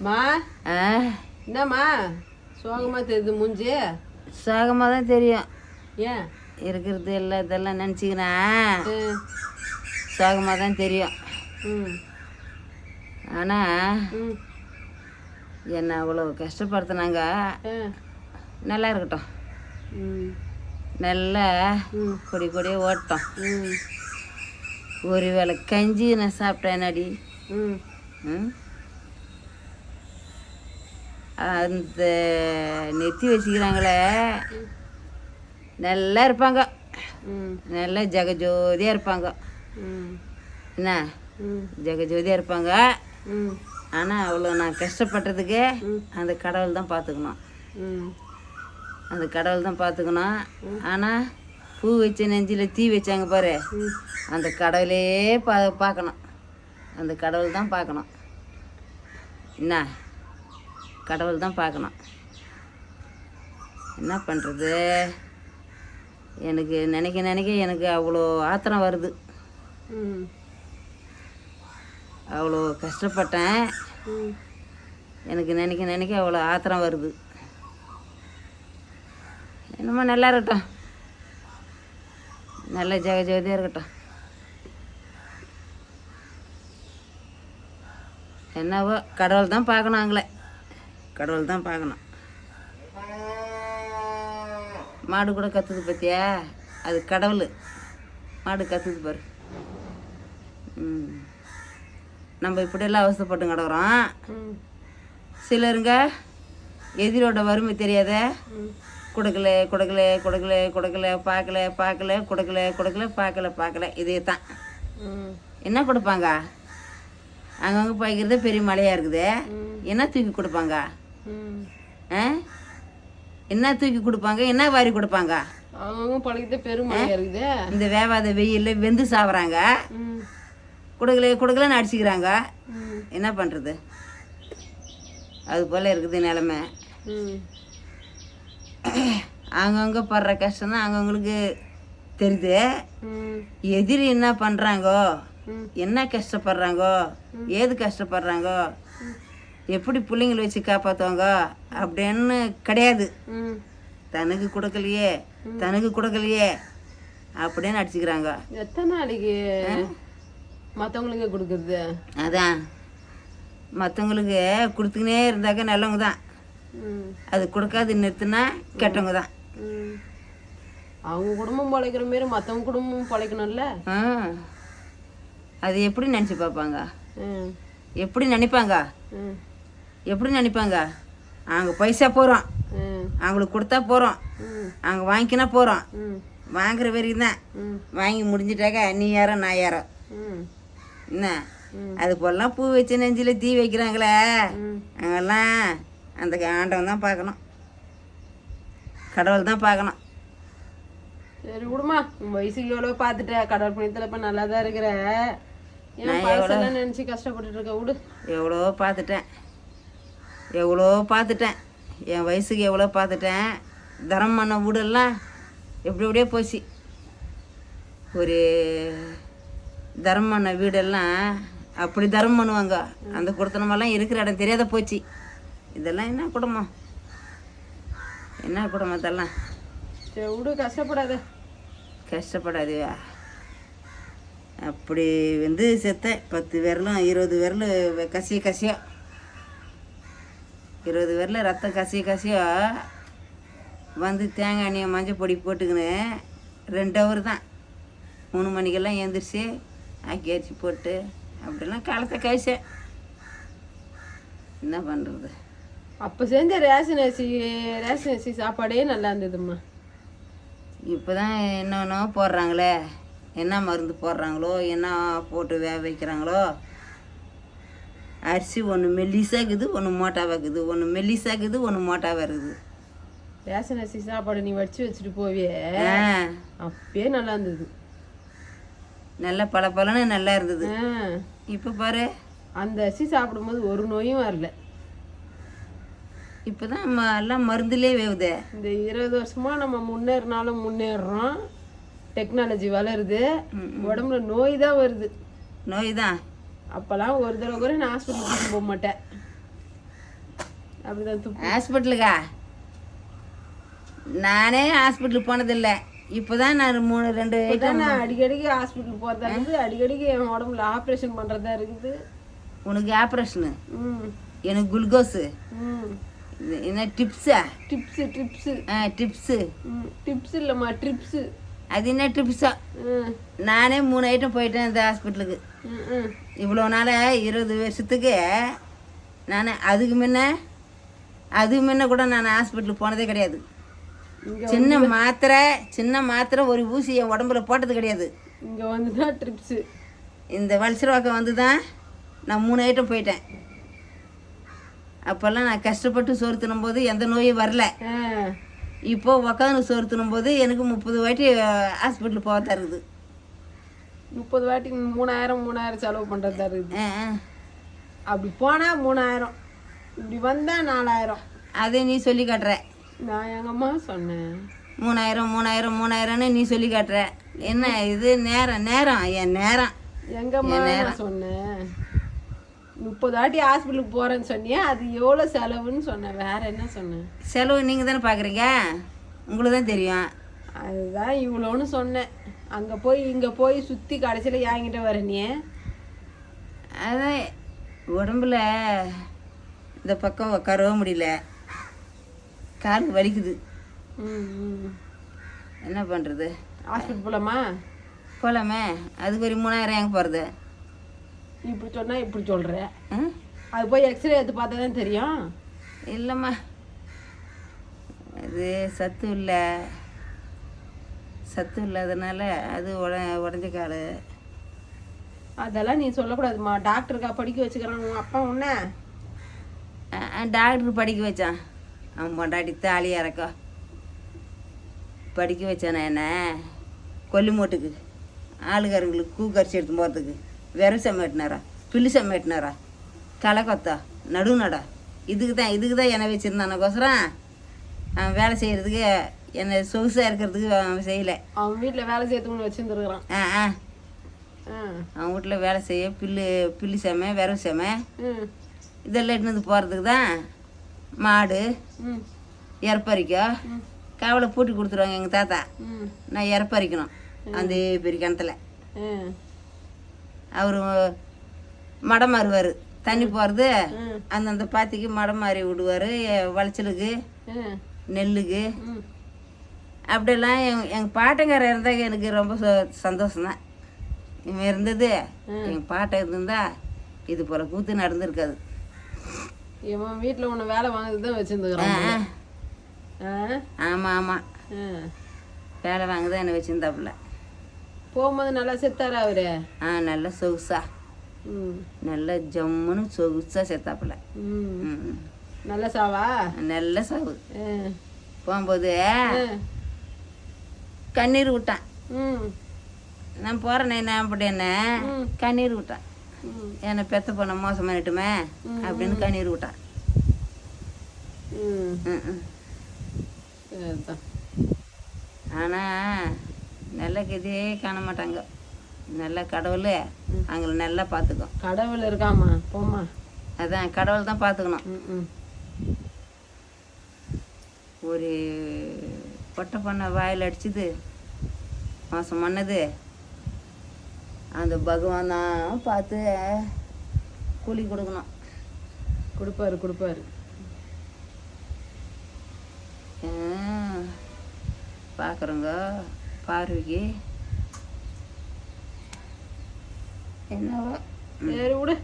மா. ஆ. என்னம்மா சோகமா தெரியுது மூஞ்சி. சோகமாக தான் தெரியும். ஏன்? இருக்கிறது எல்லாம் இதெல்லாம் நினச்சிக்கினா ம், சோகமாக தான் தெரியும். ம். ஆனால் என்னை அவ்வளோ கஷ்டப்படுத்தினாங்க. நல்லா இருக்கட்டும். ம். நல்லா ம். கொடி கொடியே ஓட்டோம் ம். ஒரு வேளை கஞ்சி நான் சாப்பிட்டேன் நடி ம். ம்? அந்த நெத்தி வச்சுக்கிறாங்களே. நல்லா இருப்பாங்க. நல்லா ஜெகஜோதியாக இருப்பாங்க. என்ன? ஜெகஜோதியாக இருப்பாங்க. ஆனால் அவ்வளோ நான் கஷ்டப்பட்டதுக்கு. அந்த கடவுள் தான் பார்த்துக்கணும். அந்த கடவுள் தான் பார்த்துக்கணும். ஆனால் பூ வச்ச நெஞ்சில் தீ வச்சாங்க பாரு. அந்த கடவுளே பா பார்க்கணும். அந்த கடவுள் தான் பார்க்கணும். என்ன? கடவுள் தான் பார்க்கணும். என்ன பண்ணுறது எனக்கு நினைக்க நினைக்க எனக்கு அவ்வளோ ஆத்திரம் வருது. அவ்வளோ கஷ்டப்பட்டேன். எனக்கு நினைக்க நினைக்க அவ்வளோ ஆத்திரம் வருது. என்னமோ நல்லா இருக்கட்டும். நல்ல ஜெக ஜோதியாக இருக்கட்டும். என்னவோ கடவுள் தான் பார்க்கணும் அவங்கள கடவுள் தான் பார்க்கணும். மாடு கூட கத்துது பார்த்தியா அது கடவுள். மாடு கத்துது பாரு. ம். நம்ம இப்படியெல்லாம் அவஸ்தைப்பட்டு கிடக்குறோம் சிலருங்க எதிரோட வறுமை தெரியாத கொடுக்கல கொடுக்கல கொடுக்கல கொடுக்கல பார்க்கல பார்க்கல கொடுக்கல கொடுக்கல பார்க்கல பார்க்கல. இதே தான் என்ன கொடுப்பாங்க? அங்கங்கே பாய்க்கிறது பெரிய மலையாக இருக்குது. என்ன தூக்கி கொடுப்பாங்க? என்ன தூக்கி கொடுப்பாங்க? என்ன வாரி கொடுப்பாங்க? அவங்க பழகிட்ட பெருமழையா இருக்குதே. இந்த வேவாத வெயிலில் வெந்து சாவறாங்க. கொடுக்கல கொடுக்கலன்னு அடிச்சுக்கிறாங்க. என்ன பண்ணுறது அது போல் இருக்குது நிலமை. அவங்கவுங்க படுற கஷ்டம் தான் அவங்கவுங்களுக்கு தெரியுது. எதிரி என்ன பண்ணுறாங்கோ. என்ன கஷ்டப்படுறாங்கோ? ஏது கஷ்டப்படுறாங்கோ? எப்படி பிள்ளைங்கள வச்சு காப்பாற்றுவாங்க அப்படின்னு கிடையாது. தனக்கு கொடுக்கலையே தனக்கு கொடுக்கலையே அப்படின்னு அடிச்சுக்கிறாங்க. எத்தனை நாளைக்கு மற்றவங்களுக்கு கொடுக்குறது? அதான். மற்றவங்களுக்கு கொடுத்துக்கினே இருந்தாக்க நல்லவங்க தான். அது கொடுக்காது நிறுத்தினா கெட்டவங்க தான். அவங்க குடும்பம் பழைக்கிற மாரி மற்றவங்க குடும்பமும் பழைக்கணும்ல. அது எப்படி நினச்சி பார்ப்பாங்க? எப்படி நினைப்பாங்க? எப்படி நினைப்பாங்க? அவங்க பைசா போகிறோம் அவங்களுக்கு கொடுத்தா போகிறோம் அவங்க வாங்கிக்கினா போகிறோம் வாங்குற வரைக்கும் தான். வாங்கி முடிஞ்சிட்டாக்க நீ யாரோ நான் யாரோ. என்ன. அது போலாம் பூ வச்சு நெஞ்சில் தீ வைக்கிறாங்களே. அங்கெல்லாம் அந்த ஆண்டவன் தான் பார்க்கணும். கடவுள் தான் பார்க்கணும். சரி விடுமா. உன் வயசுக்கு எவ்வளோ பார்த்துட்ட. கடவுள் புண்ணியத்தில் இப்போ நல்லா தான் இருக்கிற நினச்சி கஷ்டப்பட்டுட்டு இருக்க? விடு. எவ்வளோ பார்த்துட்டேன். எவ்வளோ பார்த்துட்டேன். என் வயசுக்கு எவ்வளோ பார்த்துட்டேன். தரம் பண்ண வீடெல்லாம் எப்படி எப்படியே போச்சு. ஒரு தரம் பண்ண வீடெல்லாம் அப்படி தரம் பண்ணுவாங்க. அந்த குடுத்தனமெல்லாம் இருக்கிற இடம் தெரியாத போச்சு. இதெல்லாம் என்ன குடும்பம் என்ன குடும்பம் இதெல்லாம்? விடு கஷ்டப்படாத. கஷ்டப்படாதீவா அப்படி வந்து செத்தேன். பத்து விரலும் இருபது விரல் கசிய கசியோ. இருபது விரல ரத்தம் கசிய கசியோ வந்து தேங்காய் எண்ணெயை மஞ்சள் பொடி போட்டுக்கின்னு ரெண்டு ஹவர் தான். மூணு மணிக்கெல்லாம் எழுந்திரிச்சு ஆக்கி அரிசி போட்டு அப்படிலாம் காலத்தை கழிச்சேன் என்ன பண்ணுறது அப்போ செஞ்ச ரேஷன் அரிசி ரேஷன் அரிசி சாப்பாடே நல்லா இருந்ததும்மா. இப்போ தான் என்னென்னோ போடுறாங்களே. என்ன மருந்து போடுறாங்களோ என்ன போட்டு வேக வைக்கிறாங்களோ அரிசி ஒன்று மெல்லிசாக இருக்குது ஒன்று மோட்டாவாக இருக்குது ஒன்று மெல்லிசாக இருக்குது ஒன்று மோட்டாவாக இருக்குது ரேஷன் அரிசி சாப்பாடு நீ வடிச்சு வச்சுட்டு போவியே. அப்பயே நல்லா இருந்தது. நல்லா பல நல்லா இருந்தது. இப்போ பாரு. அந்த அரிசி சாப்பிடும்போது ஒரு நோயும் வரல. இப்போ தான் எல்லாம் மருந்துலே வேவுதே. இந்த இருபது வருஷமா நம்ம முன்னேறினாலும் முன்னேறுறோம் டெக்னாலஜி வளருது. உடம்புல நோய் தான் வருது. நோய் தான். அப்போல்லாம் ஒரு தடவை கூட நான் ஹாஸ்பிட்டலுக்கு போக மாட்டேன். அப்படிதான் துப்பு. ஹாஸ்பிட்டலுக்கா நானே ஹாஸ்பிட்டலுக்கு போனதில்லை. இப்போ தான் நான் மூணு ரெண்டு இப்பதான் நான் அடிக்கடிக்கு ஹாஸ்பிட்டல் போறதா இருக்குது. அடிக்கடிக்கு என் உடம்புல ஆப்ரேஷன் பண்றதா இருக்குது. உனக்கு ஆப்ரேஷனு ம். எனக்கு குளுக்கோஸு என்ன டிப்ஸா டிப்ஸு டிப்ஸு ஆ டிப்ஸு ம். டிப்ஸ் இல்லைம்மா ட்ரிப்ஸு அது என்ன டிப்ஸா ம். நானே மூணு ஐட்டம் போயிட்டேன் இந்த ஹாஸ்பிட்டலுக்கு இவ்வளோ நாளாக இருபது வருஷத்துக்கு நான் அதுக்கு முன்ன அதுக்கு முன்ன கூட நான் ஹாஸ்பிட்டலுக்கு போனதே கிடையாது. சின்ன மாத்திரை சின்ன மாத்திரை ஒரு ஊசி என் உடம்புல போட்டது கிடையாது. இங்க வந்து தான் ட்ரிப்ஸு இந்த வளசரவாக்கம் வந்து தான் நான் மூணு ஐட்டம் போயிட்டேன். அப்போல்லாம் நான் கஷ்டப்பட்டு சோறு தின்னும்போது எந்த நோயும் வரல. ஆ. இப்போ உக்காந்து சோறு தின்னும்போது எனக்கு முப்பது வாட்டி ஹாஸ்பிட்டல் போகத்தான் இருக்குது. முப்பது வாட்டி மூணாயிரம் மூணாயிரம் செலவு பண்றதா இருக்குது. அப்படி போனா மூணாயிரம் இப்படி வந்தா நாலாயிரம். அதை நீ சொல்லி காட்டுற. நான் எங்கம்மா சொன்னேன். மூணாயிரம் மூணாயிரம் மூணாயிரம்னு நீ சொல்லி காட்டுற. என்ன இது? நேரம் நேரம் என் நேரம். எங்கம்மா நான் சொன்னேன். முப்பது வாட்டி ஹாஸ்பிட்டலுக்கு போறேன்னு சொன்னியா அது எவ்வளோ செலவுன்னு சொன்னேன். வேற என்ன சொன்னேன்? செலவு நீங்கள் தானே பார்க்குறீங்க உங்களுக்கு தான் தெரியும். அதுதான் இவ்வளோன்னு சொன்னேன். அங்கே போய் இங்கே போய் சுற்றி கடைசியில் என்கிட்ட வர நீ? அதான் உடம்புல இந்த பக்கம் உட்காரவே முடியல. கால் வலிக்குது. என்ன பண்ணுறது ஹாஸ்பிட்டல் போகலாமா போகலாமே அதுக்கு ஒரு மூணாயிரம் எங்கே போகிறது இப்படி சொன்னால் இப்படி சொல்கிற அது போய் எக்ஸ்ரே எடுத்து பார்த்தா தான் தெரியும். இல்லைம்மா. அது சத்து இல்லை. சத்து இல்லாதனால அது உட உடஞ்ச கால் அதெல்லாம் நீ சொல்லக்கூடாதும்மா டாக்டருக்கா படிக்க வச்சுக்கிறான் உன் அப்பா உன்ன. டாக்டர் படிக்க வச்சான். அவன் பொண்டாட்டி தாலி இறக்கா படிக்க வச்சானே என்ன? கொல்லிமோட்டுக்கு ஆளுகாரங்களுக்கு கூ கரிசி எடுத்து போகிறதுக்கு வெறும் செம்மேட்டினாரா பில்லு செம்மேட்டினாரா களை கொத்தா? நடு நடா இதுக்கு தான் இதுக்கு தான் என்னை வச்சுருந்தானக்கோசரம் அவன் வேலை செய்கிறதுக்கு என்னை சொகுசாக இருக்கிறதுக்கு அவன் செய்யலை. அவன் வீட்டில் வேலை செய்யறதுக்கு வச்சுருந்துருக்குறான். ஆ ஆ. அவன் வீட்டில் வேலை செய்ய பில்லு பில்லு செமை வெறும் செமை. இதெல்லாம் எடுத்துன்னு போகிறதுக்கு தான் மாடு இறப்பறிக்கோ. கவலை பூட்டி கொடுத்துருவாங்க எங்கள் தாத்தா. நான் இறப்பறிக்கணும் அந்த பெரிய கிணத்துல. அவர் மடம் மாறுவார். தண்ணி போகிறது அந்தந்த பாத்திக்கு மடம் மாறி விடுவார் வளைச்சலுக்கு நெல்லுக்கு. ம் அப்படியெல்லாம் எங் எங்கள் பாட்டங்கார இருந்தால் எனக்கு ரொம்ப ச- சந்தோஷம்தான். இவன் இருந்தது எங்கள் பாட்டை இருந்தா இது போல் கூத்து நடந்திருக்காது. இவன் வீட்டில் உன்னை வேலை வாங்குறது தான் வச்சுருந்துக்கிறான் ஆமாம் ஆமாம் வேலை வாங்க தான் என்னை வச்சுருந்தாப்புல. போகும்போது நல்லா செத்தாரா அவரு? ஆ நல்ல சொகுசா. நல்ல ஜம்முன்னு சொகுசா செத்தாப்புல. நல்ல சாவா? நல்ல சாவு. போகும்போது. கண்ணீர் விட்டான். நான் போகிறேனே நான் அப்படி என்ன? ம். கண்ணீர் விட்டான். என்னை பெத்த பொண்ணை மோசம் பண்ணிட்டுமே அப்படின்னு கண்ணீர் விட்டான். ஆனால் நல்ல கதியே காண மாட்டாங்க. நல்ல கடவுள் அவங்கள நல்லா பார்த்துக்கும் கடவுள் இருக்காம்மா போம்மா. அதான் கடவுள் தான் பார்த்துக்கணும். ஒரு பொட்டை பொண்ணை வாயில் அடிச்சுது. மோசம் பண்ணது. அந்த பகவான் தான் பார்த்து கூலி கொடுக்கணும். கொடுப்பாரு கொடுப்பாரு. பார்க்குறோங்க பார்வைக்கு என்னவோ சரி விடு.